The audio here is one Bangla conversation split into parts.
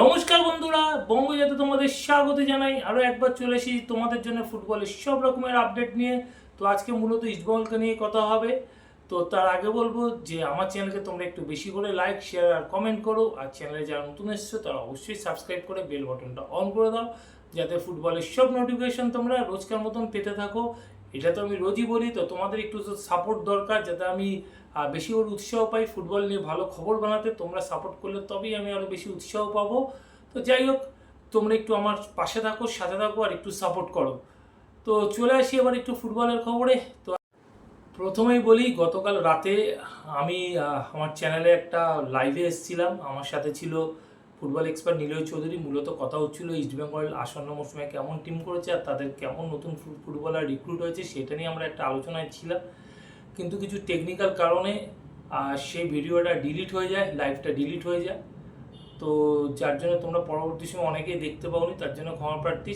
নমস্কার বন্ধুরা, বঙ্গজাতে তোমাদের স্বাগত জানাই। আরও একবার চলে এসেছি তোমাদের জন্য ফুটবলের সব রকমের আপডেট নিয়ে। তো আজকে মূলত ইস্টবেঙ্গলকে নিয়ে কথা হবে। তো তার আগে বলব যে, আমার চ্যানেলকে তোমরা একটু বেশি করে লাইক শেয়ার আর কমেন্ট করো। আর চ্যানেলে যারা নতুন এসেছ, তারা অবশ্যই সাবস্ক্রাইব করে বেল বাটনটা অন করে দাও। যাতে ফুটবলের সব নোটিফিকেশন তোমরা রোজকার মতন পেতে থাকো। এটা তো আমি রোজই বলি, তো তোমাদের একটু সাপোর্ট দরকার, যাতে আমি বেশি ওর উৎসাহ পাই ফুটবল নিয়ে ভালো খবর বানাতে, তোমরা সাপোর্ট করলে তবেই আমি আরও বেশি উৎসাহ পাবো। তো যাই হোক, তোমরা একটু আমার পাশে থাকো, সাথে থাকো আর একটু সাপোর্ট করো। তো চলে আসি এবার একটু ফুটবলের খবরে। তো প্রথমেই বলি, গতকাল রাতে আমি আমার চ্যানেলে একটা লাইভে এসেছিলাম, আমার সাথে ছিল ফুটবল এক্সপার্ট নিলয় চৌধুরী, মূলত কথা হচ্ছিল ইস্টবেঙ্গল আসন্ন মৌসুমে কেমন টিম করেছে আর তাদের কেমন নতুন ফুটবলার রিক্রুট হয়েছে সেটা নিয়ে আমরা একটা আলোচনায় ছিলাম। কিন্তু কিছু টেকনিক্যাল কারণে সেই ভিডিওটা ডিলিট হয়ে যায় লাইভটা ডিলিট হয়ে যায়। তো যার জন্য তোমরা পরবর্তী সময় অনেকেই দেখতে পাওনি, তার জন্য ক্ষমা প্রার্থী।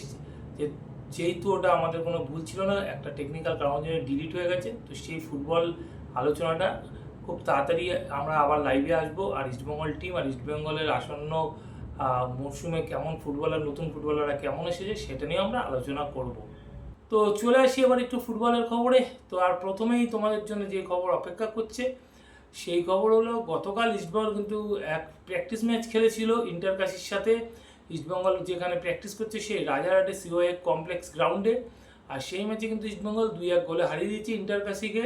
যে, যেহেতু ওটা আমাদের কোনো ভুল ছিল না, একটা টেকনিক্যাল কারণ জন্য ডিলিট হয়ে গেছে, তো সেই ফুটবল আলোচনাটা খুব তাড়াতাড়ি আমরা আবার লাইভে আসব। আর ইস্টবেঙ্গল টিম আর ইস্টবেঙ্গলের আসন্ন মরশুমে কেমন ফুটবলার নতুন ফুটবলাররা কেমন এসেছে সেটা নিয়ে আমরা আলোচনা করব। তো চলে আসি এবার একটু ফুটবলের খবরে। তো আর প্রথমেই তোমাদের জন্য যে খবর অপেক্ষা করছে, সেই খবর হলো গতকাল ইস্টবেঙ্গল কিন্তু এক প্র্যাকটিস ম্যাচ খেলেছিল ইন্টারকাশির সাথে। ইস্টবেঙ্গল যেখানে প্র্যাকটিস করছে সেই রাজারহাটে সিওএ কমপ্লেক্স গ্রাউন্ডে আর সেই ম্যাচে কিন্তু ইস্টবেঙ্গল দুই এক গোলে হারিয়ে দিয়েছে ইন্টারকাশিকে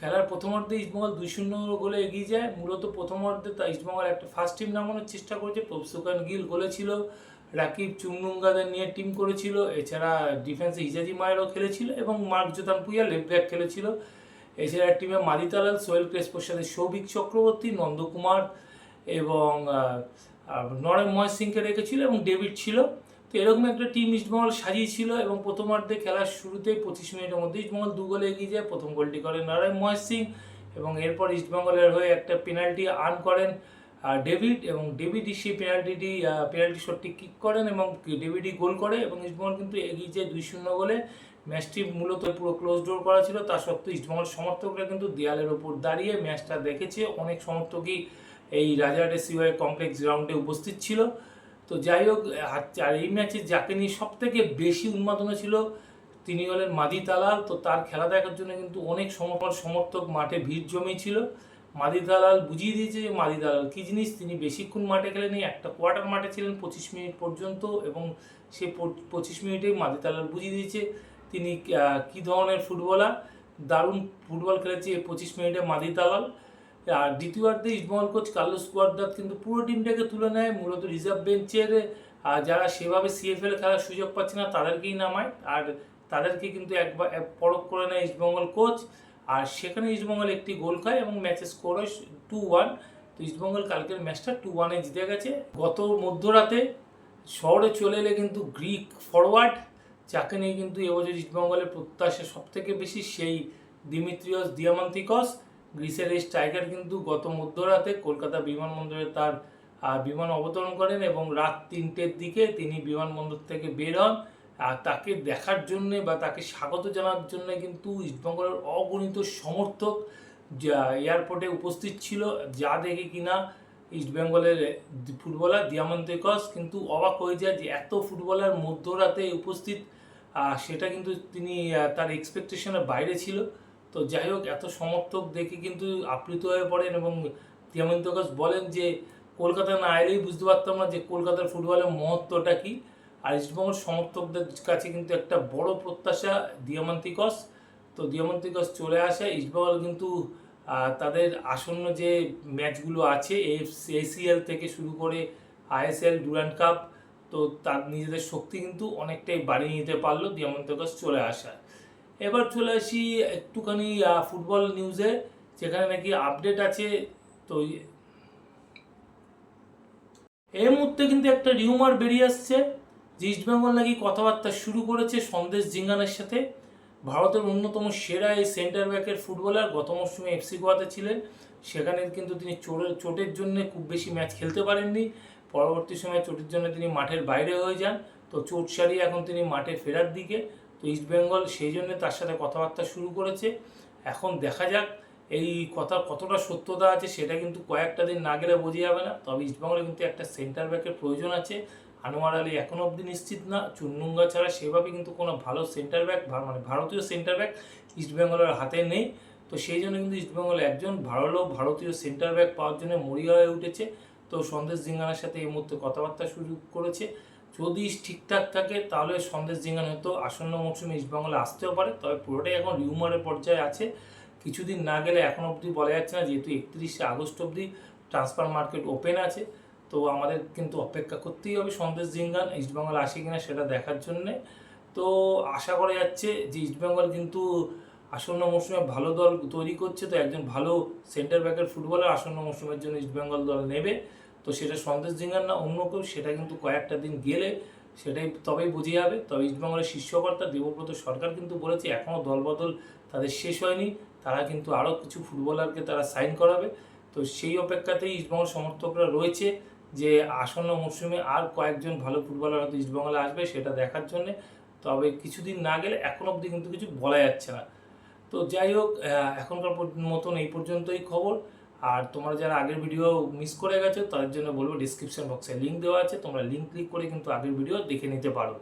খেলার প্রথমার্ধে ইস্টবেঙ্গল দুই শূন্য গোলে এগিয়ে যায়। মূলত প্রথমার্ধে তা ইস্টবেঙ্গল একটা ফার্স্ট টিম নামানোর চেষ্টা করেছে। প্রভসুকান গিল গোলে রাকিব চুমনুঙ্গাদের নিয়ে টিম করেছিল। এছাড়া ডিফেন্সে হিজাজি মায়েরও খেলেছিল এবং Mark Zothanpuia left back খেলেছিল। এছাড়া টিমে মালিতালাল সোহেল ক্রেসপোর সাথে সৌভিক চক্রবর্তী, নন্দকুমার এবং নরেন মহেশ সিংকে রেখেছিল এবং ডেভিড ছিল। এরকম একটা টিম ইস্টবেঙ্গল সাজিয়েছিল এবং প্রথমার্ধে খেলার শুরুতেই পঁচিশ মিনিটের মধ্যে ইস্টবেঙ্গল দু গোলে এগিয়ে যায়। প্রথম গোলটি করেন নারায়ণ মহেশ সিং এবং এরপর ইস্টবেঙ্গলের হয়ে একটা পেনাল্টি আর্ন করেন ডেভিড এবং ডেভিডই সেই পেনাল্টিটি পেনাল্টি শটটি কিক করেন এবং ডেভিডই গোল করে এবং ইস্টবেঙ্গল কিন্তু এগিয়ে যায় দুই শূন্য গোলে। ম্যাচটি মূলত পুরো ক্লোজ ডোর করা ছিল, তা সত্ত্বেও ইস্টবেঙ্গল সমর্থকরা কিন্তু দেয়ালের ওপর দাঁড়িয়ে ম্যাচটা দেখেছে। অনেক সমর্থকই এই রাজারহাটে সিওয়াই কমপ্লেক্স গ্রাউন্ডে উপস্থিত ছিল। তো যাই হোক, আর- এই ম্যাচে যাকে নিয়ে সব থেকে বেশি উন্মাদনা ছিল তিনি হলেন মাদি তালাল তো তার খেলা দেখার জন্য কিন্তু অনেক সমর্থক মাঠে ভিড় জমেছিল। মাদি দালাল বুঝিয়ে দিয়েছে যে মাদি দালাল কী জিনিস? তিনি বেশিক্ষণ মাঠে খেলেনি একটা কোয়ার্টার মাঠে ছিলেন পঁচিশ মিনিট পর্যন্ত এবং সে পঁচিশ মিনিটে মাদি দালাল বুঝিয়ে দিয়েছে তিনি কী ধরনের ফুটবলার? দারুণ ফুটবল খেলেছে পঁচিশ মিনিটে মাদি দালাল। আর দ্বিতীয়ার্ধে ইস্টবেঙ্গল কোচ কার্লোস কুয়ার্দাত কিন্তু পুরো টিমটাকে তুলে নেয় মূলত রিজার্ভ বেঞ্চের আহ, যারা সেভাবে সিএফএল খেলার সুযোগ পাচ্ছে না তাদেরকেই নামায়। আর তাদেরকে কিন্তু একবার এক পরখ করে নেয় ইস্টবেঙ্গল কোচ আর সেখানে ইস্টবেঙ্গল একটি গোল খায় এবং ম্যাচের স্কোর হয় টু ওয়ান তো ইস্টবেঙ্গল কালকের ম্যাচটা টু ওয়ানে জিতে গেছে। গত মধ্যরাতে শহরে চলে এলে কিন্তু গ্রিক ফরওয়ার্ড যাকে নিয়ে কিন্তু এবছর ইস্টবেঙ্গলের প্রত্যাশা সব থেকে বেশি সেই দিমিত্রিয়স দিয়ামান্তিকস গ্রিসের এই স্ট্রাইকার কিন্তু গত মধ্যরাতে কলকাতা বিমানবন্দরে তার বিমান অবতরণ করেন এবং রাত তিনটের দিকে তিনি বিমানবন্দর থেকে বের হন। আর তাকে দেখার জন্যে বা তাকে স্বাগত জানার জন্য কিন্তু ইস্টবেঙ্গলের অগণিত সমর্থক এয়ারপোর্টে উপস্থিত ছিল, যা দেখে কিনা ইস্টবেঙ্গলের ফুটবলার দিয়ামন্তিকস কিন্তু অবাক হয়ে যায় যে এত ফুটবলার মধ্যরাতে উপস্থিত সেটা কিন্তু তিনি তার এক্সপেকটেশনের বাইরে ছিল। তো যাই হোক, এত সমর্থক দেখে কিন্তু আপ্লুত হয়ে পড়েন এবং দিয়ামন্তিকস বলেন যে, কলকাতা না এলেই বুঝতে পারতাম না যে কলকাতার ফুটবলের মহত্বটা কী। আর ইস্টবেঙ্গল সমর্থকদের কাছে কিন্তু একটা বড় প্রত্যাশা দিয়ামান্তিকস তো দিয়ামান্তিকস চলে আসে। ইস্টবেঙ্গল কিন্তু তাদের আসন্ন যে ম্যাচগুলো আছে এসিএল থেকে শুরু করে আইএসএল ডুরান্ড কাপ তো তার নিজেদের শক্তি কিন্তু অনেকটাই বাড়িয়ে নিতে পারল দিয়ামান্তিকস চলে আসায়। এবার চলে আসি একটুখানি ফুটবল নিউজে যেখানে নাকি আপডেট আছে। তো এই মুহূর্তে কিন্তু একটা রিউমার বেরিয়ে আসছে যে ইস্টবেঙ্গল নাকি কথাবার্তা শুরু করেছে সন্দেশ জিঙ্গানের সাথে। ভারতের অন্যতম সেরা এই সেন্টার ব্যাকের ফুটবলার গত মরশুমে এফসি গোয়াতে ছিলেন। সেখানে কিন্তু তিনি চোটের চোটের জন্য খুব বেশি ম্যাচ খেলতে পারেননি। পরবর্তী সময়ে চোটের জন্য তিনি মাঠের বাইরে হয়ে যান। তো চোট সারিয়ে এখন তিনি মাঠে ফেরার দিকে। ইস্টবেঙ্গল সেই জন্য তার সাথে কথাবার্তা শুরু করেছে। এখন দেখা যাক এই কথার কতটা সত্যতা আছে, সেটা কিন্তু কয়েকটা দিন না গেলে বোঝা যাবে না। তবে ইস্টবেঙ্গলে কিন্তু একটা সেন্টার ব্যাকের প্রয়োজন আছে। আনোয়ার আলী এখনও অবধি নিশ্চিত না। চুন্নুঙ্গা ছাড়া সেভাবে কিন্তু কোনো ভালো সেন্টার ব্যাক মানে ভারতীয় সেন্টার ব্যাক ইস্টবেঙ্গলের হাতে নেই। তো সেই জন্য কিন্তু ইস্টবেঙ্গল একজন ভালো ভারতীয় সেন্টার ব্যাক পাওয়ার জন্য মরিয়া হয়ে উঠেছে। তো সন্দেশ জিঙ্গানার সাথে এই মুহূর্তে কথাবার্তা শুরু করেছে। যদি ঠিকঠাক থাকে, তাহলে সন্দেশ জিঙ্গান হয়তো আসন্ন মৌসুমে ইস্টবেঙ্গলে আসতেও পারে, তবে পুরোটাই এখন রিউমারের পর্যায়ে আছে। কিছুদিন না গেলে এখন অবধি বলা যাচ্ছে না, যেহেতু একত্রিশে আগস্ট অবধি ট্রান্সফার মার্কেট ওপেন আছে। তো আমাদের কিন্তু অপেক্ষা করতেই হবে সন্দেশ জিঙ্গান ইস্টবেঙ্গল আসে কিনা সেটা দেখার জন্যে। তো আশা করা যাচ্ছে যে ইস্টবেঙ্গল কিন্তু আসন্ন মৌসুমে ভালো দল তৈরি করছে। তো একজন ভালো সেন্টার ব্যাকের ফুটবলার আসন্ন মৌসুমের জন্য ইস্টবেঙ্গল দল নেবে। তো সেটা সন্দেশ জিঙ্গার না, অন্য কেউ, সেটা কিন্তু কয়েকটা দিন গেলে সেটাই তবেই বুঝে যাবে। তবে ইস্টবেঙ্গলের শীর্ষকর্তা দেবব্রত সরকার কিন্তু বলেছে এখনও দলবদল তাদের শেষ হয়নি। তারা কিন্তু আরও কিছু ফুটবলারকে তারা সাইন করাবে। তো সেই অপেক্ষাতেই ইস্টবেঙ্গল সমর্থকরা রয়েছে যে আসন্ন মরশুমে আর কয়েকজন ভালো ফুটবলার হয়তো ইস্টবেঙ্গলে আসবে সেটা দেখার জন্যে। তবে কিছুদিন না গেলে এখন অবধি কিন্তু কিছু বলা যাচ্ছে না। তো যাই হোক এখনকার মতন এই পর্যন্তই খবর। আর তোমরা যারা আগের ভিডিও মিস করে গেছো, তাদের জন্য বলব ডিসক্রিপশন বক্সে লিঙ্ক দেওয়া আছে। তোমরা লিঙ্ক ক্লিক করে কিন্তু আগের ভিডিও দেখে নিতে পারো।